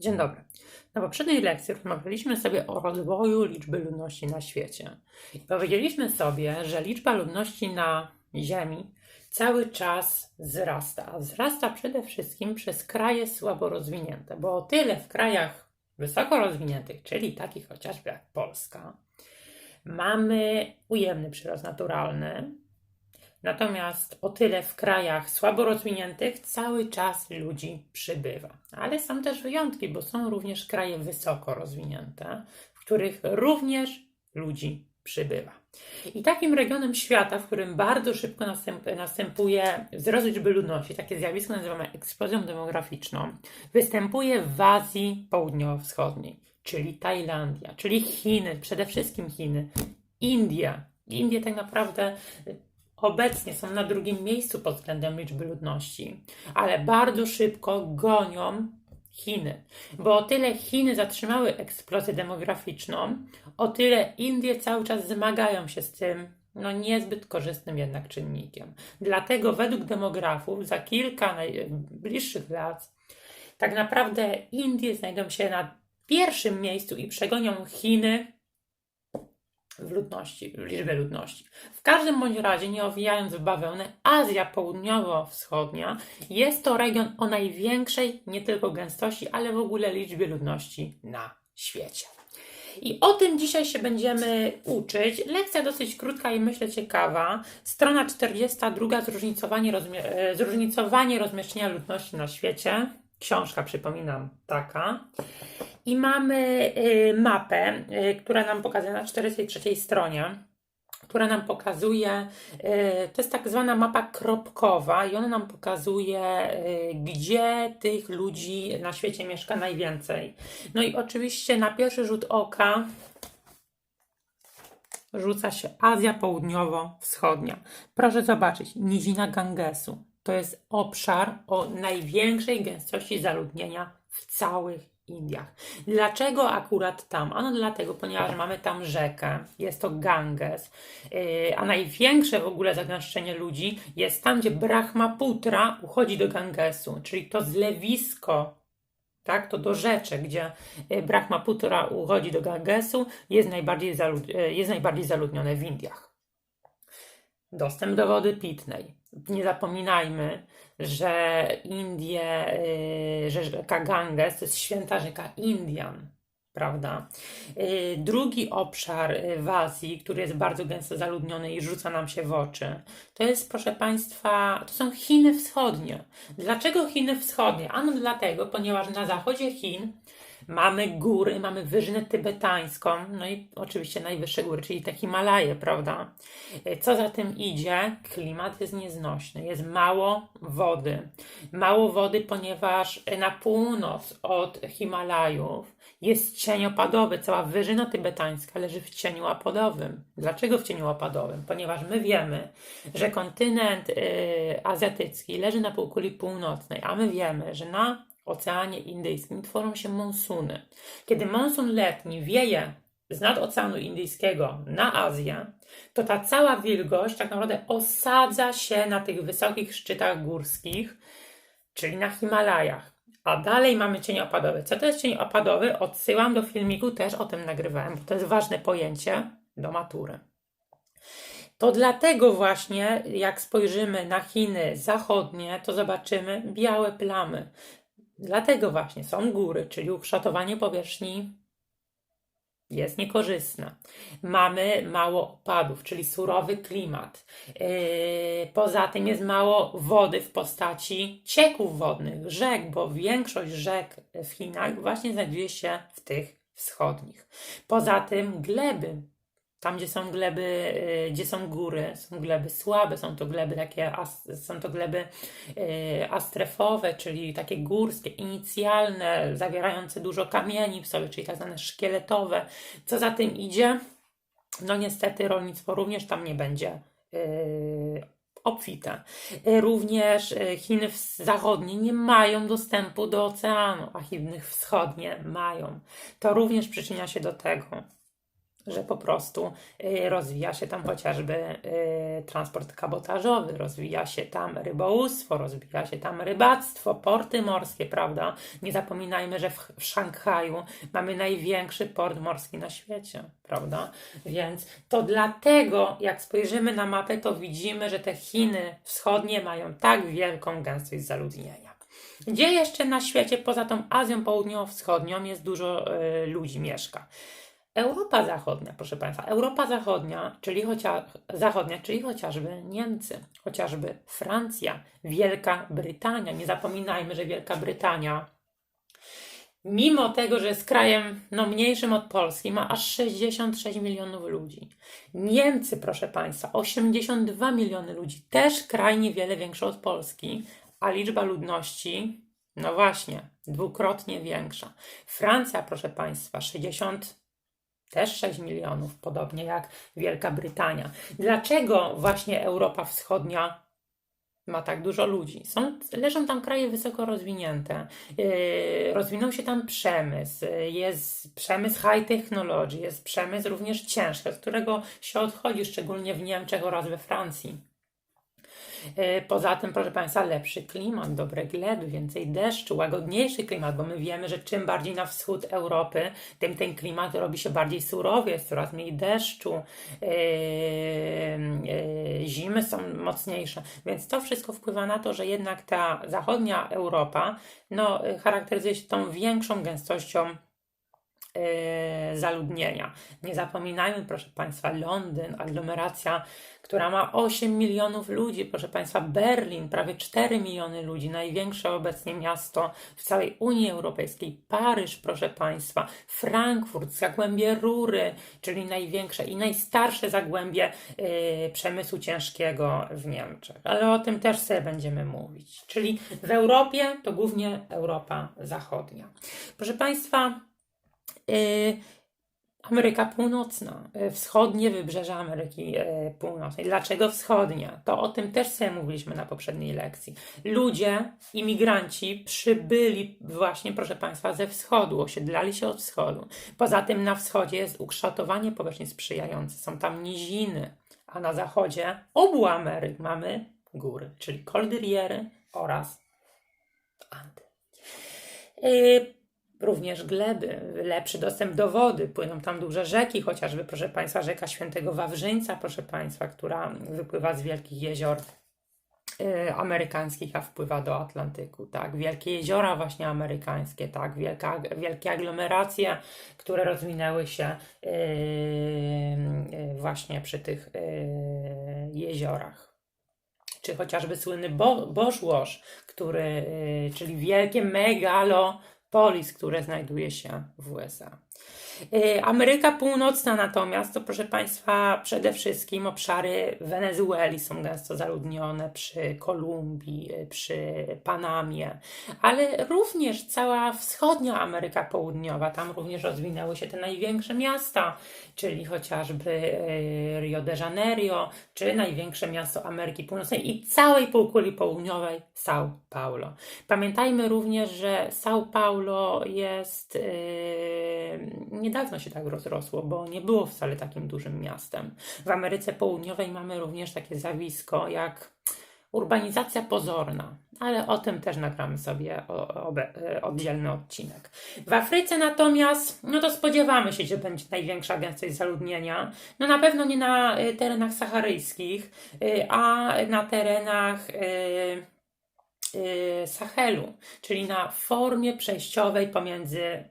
Dzień dobry. Na poprzedniej lekcji rozmawialiśmy sobie o rozwoju liczby ludności na świecie. I powiedzieliśmy sobie, że liczba ludności na Ziemi cały czas wzrasta, a wzrasta przede wszystkim przez kraje słabo rozwinięte, bo o tyle w krajach wysoko rozwiniętych, czyli takich chociażby jak Polska, mamy ujemny przyrost naturalny, Natomiast o tyle w krajach słabo rozwiniętych cały czas ludzi przybywa. Ale są też wyjątki, bo są również kraje wysoko rozwinięte, w których również ludzi przybywa. I takim regionem świata, w którym bardzo szybko następuje wzrost liczby ludności, takie zjawisko nazywamy eksplozją demograficzną, występuje w Azji Południowo-Wschodniej, czyli Tajlandia, czyli Chiny, przede wszystkim Chiny, Indie. Indie tak naprawdę obecnie są na drugim miejscu pod względem liczby ludności, ale bardzo szybko gonią Chiny. Bo o tyle Chiny zatrzymały eksplozję demograficzną, o tyle Indie cały czas zmagają się z tym no niezbyt korzystnym jednak czynnikiem. Dlatego według demografów za kilka najbliższych lat tak naprawdę Indie znajdą się na pierwszym miejscu i przegonią Chiny w ludności, w liczbie ludności. W każdym bądź razie, nie owijając w bawełnę, Azja Południowo-Wschodnia jest to region o największej nie tylko gęstości, ale w ogóle liczbie ludności na świecie. I o tym dzisiaj się będziemy uczyć. Lekcja dosyć krótka i myślę ciekawa. Strona 42, zróżnicowanie, rozmi- e, zróżnicowanie rozmieszczenia ludności na świecie. Książka, przypominam, taka. I mamy y, mapę, y, która nam pokazuje na 43 stronie, która nam pokazuje, y, to jest tak zwana mapa kropkowa i ona nam pokazuje, gdzie tych ludzi na świecie mieszka najwięcej. No i oczywiście na pierwszy rzut oka rzuca się Azja Południowo-Wschodnia. Proszę zobaczyć, nizina Gangesu. To jest obszar o największej gęstości zaludnienia w całych Indiach. Dlaczego akurat tam? Ano dlatego, ponieważ mamy tam rzekę, jest to Ganges, yy, a największe w ogóle zagęszczenie ludzi jest tam, gdzie Brahmaputra uchodzi do Gangesu, czyli to zlewisko, tak, to do rzeczy, gdzie yy, Brahmaputra uchodzi do Gangesu, jest najbardziej, zalud yy, jest najbardziej zaludnione w Indiach. Dostęp do wody pitnej. Nie zapominajmy, że Indie, y, że rzeka Ganges to jest święta rzeka Indian, prawda? Y, drugi obszar w Azji, który jest bardzo gęsto zaludniony i rzuca nam się w oczy, to jest, proszę Państwa, to są Chiny Wschodnie. Dlaczego Chiny Wschodnie? Ano dlatego, ponieważ na zachodzie Chin Mamy góry, mamy wyżynę tybetańską, no i oczywiście najwyższe góry, czyli te Himalaje, prawda? Co za tym idzie? Klimat jest nieznośny, jest mało wody. Mało wody, ponieważ na północ od Himalajów jest cień opadowy. Cała wyżyna tybetańska leży w cieniu opadowym. Dlaczego w cieniu opadowym? Ponieważ my wiemy, że kontynent yy, azjatycki leży na półkuli północnej, a my wiemy, że na Oceanie Indyjskim tworzą się monsuny. Kiedy monsun letni wieje z nad Oceanu Indyjskiego na Azję, to ta cała wilgoć tak naprawdę osadza się na tych wysokich szczytach górskich, czyli na Himalajach. A dalej mamy cień opadowy. Co to jest cień opadowy? Odsyłam do filmiku, też o tym nagrywałem, bo to jest ważne pojęcie do matury. To dlatego właśnie, jak spojrzymy na Chiny zachodnie, to zobaczymy białe plamy. Dlatego właśnie są góry, czyli ukształtowanie powierzchni jest niekorzystne. Mamy mało opadów, czyli surowy klimat. Yy, poza tym jest mało wody w postaci cieków wodnych, rzek, bo większość rzek w Chinach właśnie znajduje się w tych wschodnich. Poza tym gleby tam, gdzie są gleby, y, gdzie są góry, są gleby słabe, są to gleby takie, są to gleby y, astrefowe, czyli takie górskie, inicjalne, zawierające dużo kamieni w sobie, czyli tak zwane szkieletowe. Co za tym idzie? No niestety rolnictwo również tam nie będzie y, obfite. Również Chiny zachodnie nie mają dostępu do oceanu, a Chiny wschodnie mają. To również przyczynia się do tego, że po prostu y, rozwija się tam chociażby y, transport kabotażowy, rozwija się tam rybołówstwo, rozwija się tam rybactwo, porty morskie, prawda? Nie zapominajmy, że w, w Szanghaju mamy największy port morski na świecie, prawda? Więc to dlatego, jak spojrzymy na mapę, to widzimy, że te Chiny wschodnie mają tak wielką gęstość zaludnienia. Gdzie jeszcze na świecie, poza tą Azją Południowo-Wschodnią, jest dużo y, ludzi mieszka? Europa Zachodnia, proszę Państwa, Europa Zachodnia, czyli, chocia, Zachodnia, czyli chociażby Niemcy, chociażby Francja, Wielka Brytania. Nie zapominajmy, że Wielka Brytania, mimo tego, że jest krajem no, mniejszym od Polski, ma aż 66 milionów ludzi. Niemcy, proszę Państwa, 82 miliony ludzi, też kraj niewiele większy od Polski, a liczba ludności, no właśnie, dwukrotnie większa. Francja, proszę Państwa, 60 też 6 milionów, podobnie jak Wielka Brytania. Dlaczego właśnie Europa Wschodnia ma tak dużo ludzi? Są, leżą tam kraje wysoko rozwinięte. Yy, rozwinął się tam przemysł, jest przemysł high technology, jest przemysł również ciężki, od którego się odchodzi, szczególnie w Niemczech oraz we Francji. E, Poza tym, proszę Państwa, lepszy klimat, dobre gleby, więcej deszczu, łagodniejszy klimat, bo my wiemy, że czym bardziej na wschód Europy, tym ten klimat robi się bardziej surowy, jest coraz mniej deszczu, yy, yy, zimy są mocniejsze, więc to wszystko wpływa na to, że jednak ta zachodnia Europa no, charakteryzuje się tą większą gęstością zaludnienia. Nie zapominajmy, proszę Państwa, Londyn, aglomeracja, która ma 8 milionów ludzi, proszę Państwa, Berlin, prawie 4 miliony ludzi, największe obecnie miasto w całej Unii Europejskiej, Paryż, proszę Państwa, Frankfurt, Zagłębie Rury, czyli największe i najstarsze zagłębie yy, przemysłu ciężkiego w Niemczech. Ale o tym też sobie będziemy mówić. Czyli w Europie to głównie Europa Zachodnia. Proszę Państwa, Ameryka Północna, y, wschodnie wybrzeże Ameryki y, Północnej. Dlaczego wschodnie? To o tym też sobie mówiliśmy na poprzedniej lekcji. Ludzie, imigranci przybyli właśnie, proszę Państwa, ze wschodu, osiedlali się od wschodu. Poza tym na wschodzie jest ukształtowanie powierzchni sprzyjające, są tam niziny, a na zachodzie obu Ameryk mamy góry, czyli koldyriery oraz Andy. Yy, również gleby, lepszy dostęp do wody, płyną tam duże rzeki, chociażby, proszę Państwa, rzeka Świętego Wawrzyńca, proszę Państwa, która wypływa z wielkich jezior y, amerykańskich, a wpływa do Atlantyku, tak, wielkie jeziora właśnie amerykańskie, tak, wielka, wielkie aglomeracje, które rozwinęły się y, y, właśnie przy tych jeziorach. Czy chociażby słynny Bo Wash, który, czyli wielkie megalo polis, które znajduje się w USA. Y, Ameryka Północna natomiast to, proszę Państwa, przede wszystkim obszary Wenezueli są gęsto zaludnione przy Kolumbii, y, przy Panamie, ale również cała wschodnia Ameryka Południowa, tam również rozwinęły się te największe miasta, czyli chociażby y, Rio de Janeiro, czy największe miasto Ameryki Północnej i całej półkuli południowej São Paulo. Pamiętajmy również, że São Paulo jest yy, niedawno się tak rozrosło, bo nie było wcale takim dużym miastem. W Ameryce Południowej mamy również takie zjawisko jak urbanizacja pozorna, ale o tym też nagramy sobie e, oddzielny odcinek. W Afryce natomiast, no to spodziewamy się, że będzie największa gęstość zaludnienia. No na pewno nie na e, terenach saharyjskich, e, a na terenach Sahelu, czyli na formie przejściowej pomiędzy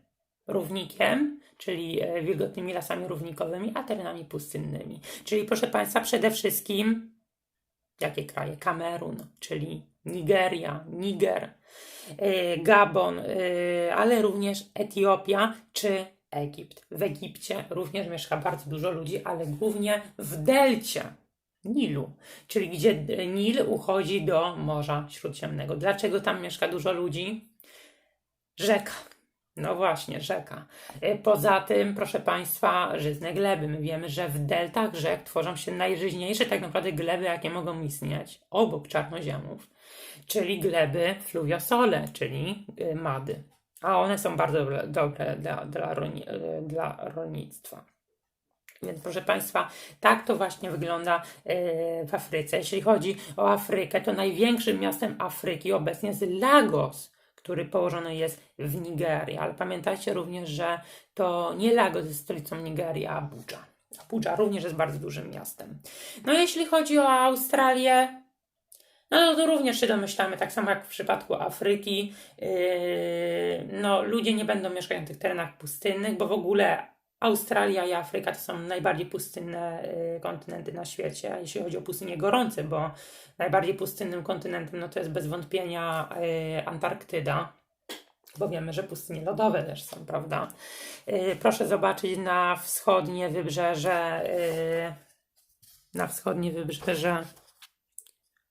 równikiem czyli e, wilgotnymi lasami równikowymi, a terenami pustynnymi. Czyli proszę Państwa, przede wszystkim jakie kraje? Kamerun, czyli Nigeria, Niger, e, Gabon, e, ale również Etiopia czy Egipt. W Egipcie również mieszka bardzo dużo ludzi, ale głównie w delcie Nilu, czyli gdzie Nil uchodzi do Morza Śródziemnego. Dlaczego tam mieszka dużo ludzi? Rzeka no właśnie, rzeka. E, poza tym, proszę Państwa, żyzne gleby. My wiemy, że w deltach rzek tworzą się najżyźniejsze tak naprawdę gleby, jakie mogą istnieć obok czarnoziemów, czyli gleby fluviosole, czyli e, mady. A one są bardzo dobre dla, dla, roni, e, dla rolnictwa. Więc proszę Państwa, tak to właśnie wygląda w Afryce. Jeśli chodzi o Afrykę, to największym miastem Afryki obecnie jest Lagos, który położony jest w Nigerii. Ale pamiętajcie również, że to nie Lagos jest stolicą Nigerii, a Abuja. Abuja również jest bardzo dużym miastem. No jeśli chodzi o Australię, no to również się domyślamy, tak samo jak w przypadku Afryki, yy, no ludzie nie będą mieszkać na tych terenach pustynnych, bo w ogóle Australia i Afryka to są najbardziej pustynne y, kontynenty na świecie, jeśli chodzi o pustynie gorące, bo najbardziej pustynnym kontynentem no to jest bez wątpienia y, Antarktyda, bo wiemy, że pustynie lodowe też są, prawda? Y, Proszę zobaczyć na wschodnie wybrzeże, na wschodnie wybrzeże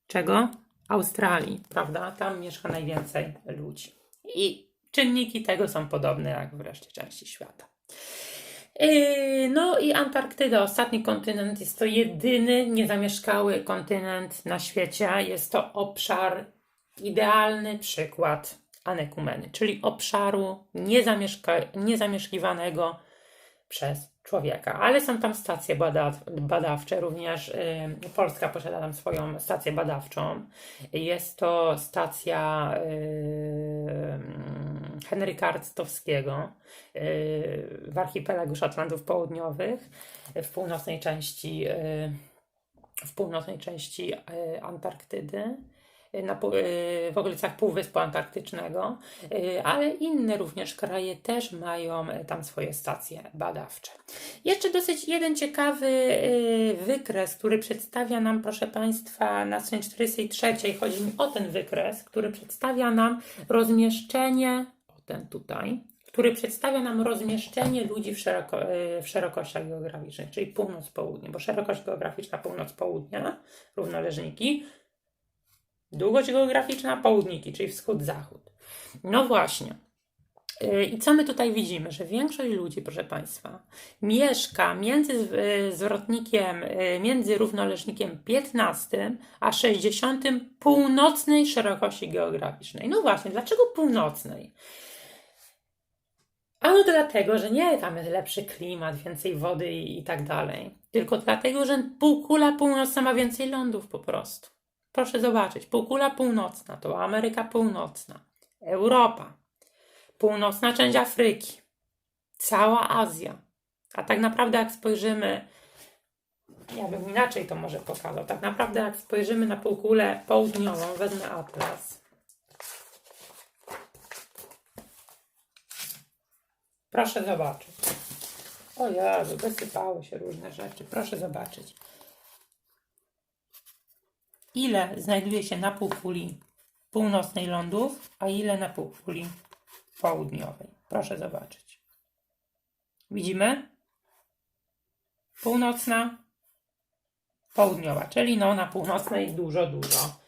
czego? Australii, prawda? Tam mieszka najwięcej ludzi. I czynniki tego są podobne jak w reszcie części świata. Yy, No i Antarktyda, ostatni kontynent, jest to jedyny niezamieszkały kontynent na świecie. Jest to obszar, idealny przykład anekumeny, czyli obszaru niezamieszka- niezamieszkiwanego przez człowieka. Ale są tam stacje bada- badawcze, również yy, Polska posiada tam swoją stację badawczą. Jest to stacja yy, Henryka Arctowskiego yy, w archipelagu Szotlandów Południowych, w północnej części, yy, w północnej części yy, Antarktydy. Na, w okolicach Półwyspu Antarktycznego, ale inne również kraje też mają tam swoje stacje badawcze. Jeszcze dosyć jeden ciekawy wykres, który przedstawia nam, proszę Państwa, na stronie 43, chodzi mi o ten wykres, który przedstawia nam rozmieszczenie, ten tutaj, który przedstawia nam rozmieszczenie ludzi w, szeroko, yy, w szerokościach geograficznych, czyli północ-południe, bo szerokość geograficzna północ-południa, równoleżniki, długość geograficzna południki, czyli wschód-zachód. No właśnie. Yy, I co my tutaj widzimy? Że większość ludzi, proszę Państwa, mieszka między yy, zwrotnikiem, między równoleżnikiem 15 a 60 północnej szerokości geograficznej. No właśnie, dlaczego północnej? Ano dlatego, że nie tam jest lepszy klimat, więcej wody i, i tak dalej. Tylko dlatego, że półkula północna ma więcej lądów po prostu. Proszę zobaczyć, półkula północna to Ameryka Północna, Europa, północna część Afryki, cała Azja. A tak naprawdę, jak spojrzymy, ja bym inaczej to może pokazał. Tak naprawdę, jak spojrzymy na półkulę południową, wezmę atlas. Proszę zobaczyć. O Jezu, wysypały się różne rzeczy. Proszę zobaczyć. Ile znajduje się na półkuli północnej lądów, a ile na półkuli południowej. Proszę zobaczyć. Widzimy? Północna, południowa, czyli no na północnej dużo, dużo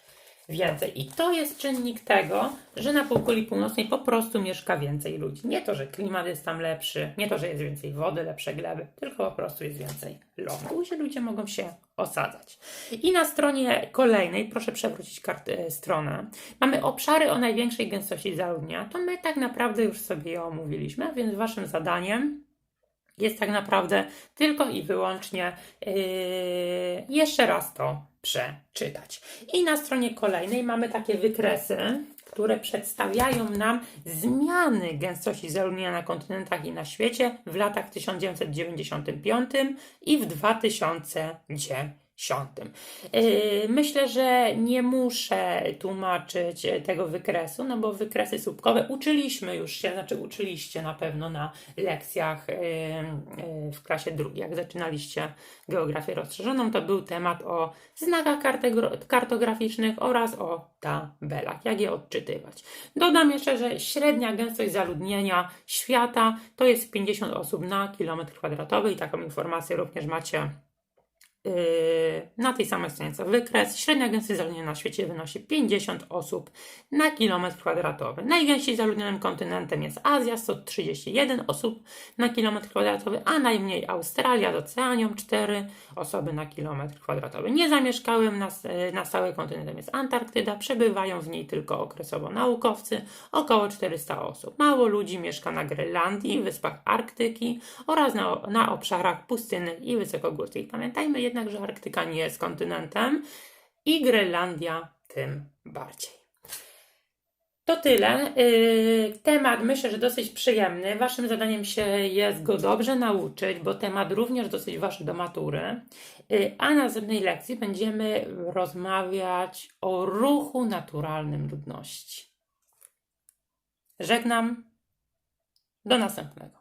więcej. I to jest czynnik tego, że na półkuli północnej po prostu mieszka więcej ludzi. Nie to, że klimat jest tam lepszy, nie to, że jest więcej wody, lepsze gleby, tylko po prostu jest więcej lądu, gdzie ludzie mogą się osadzać. I na stronie kolejnej, proszę przewrócić kart- e, stronę, mamy obszary o największej gęstości zaludnienia. To my tak naprawdę już sobie je omówiliśmy, więc waszym zadaniem jest tak naprawdę tylko i wyłącznie yy, jeszcze raz to przeczytać. I na stronie kolejnej mamy takie wykresy, które przedstawiają nam zmiany gęstości zaludnienia na kontynentach i na świecie w latach 1995 i w 2010. Yy, Myślę, że nie muszę tłumaczyć tego wykresu, no bo wykresy słupkowe uczyliśmy już się, znaczy uczyliście na pewno na lekcjach yy, yy, w klasie drugiej. Jak zaczynaliście geografię rozszerzoną, to był temat o znakach kartograficznych oraz o tabelach, jak je odczytywać. Dodam jeszcze, że średnia gęstość zaludnienia świata to jest 50 osób na kilometr kwadratowy i taką informację również macie na tej samej stronie co wykres. Średnia gęstość zaludnienia na świecie wynosi 50 osób na kilometr kwadratowy. Najgęściej zaludnionym kontynentem jest Azja, 131 osób na kilometr kwadratowy, a najmniej Australia z Oceanią, 4 osoby na kilometr kwadratowy. Niezamieszkałym na, na stałe kontynentem jest Antarktyda, przebywają w niej tylko okresowo naukowcy, około 400 osób. Mało ludzi mieszka na Grenlandii, wyspach Arktyki oraz na, na obszarach pustynnych i wysokogórskich. Pamiętajmy jednak, że Arktyka nie jest kontynentem i Grenlandia tym bardziej. To tyle. Yy, Temat myślę, że dosyć przyjemny. Waszym zadaniem się jest go dobrze nauczyć, bo temat również dosyć ważny do matury. Yy, A na następnej lekcji będziemy rozmawiać o ruchu naturalnym ludności. Żegnam. Do następnego.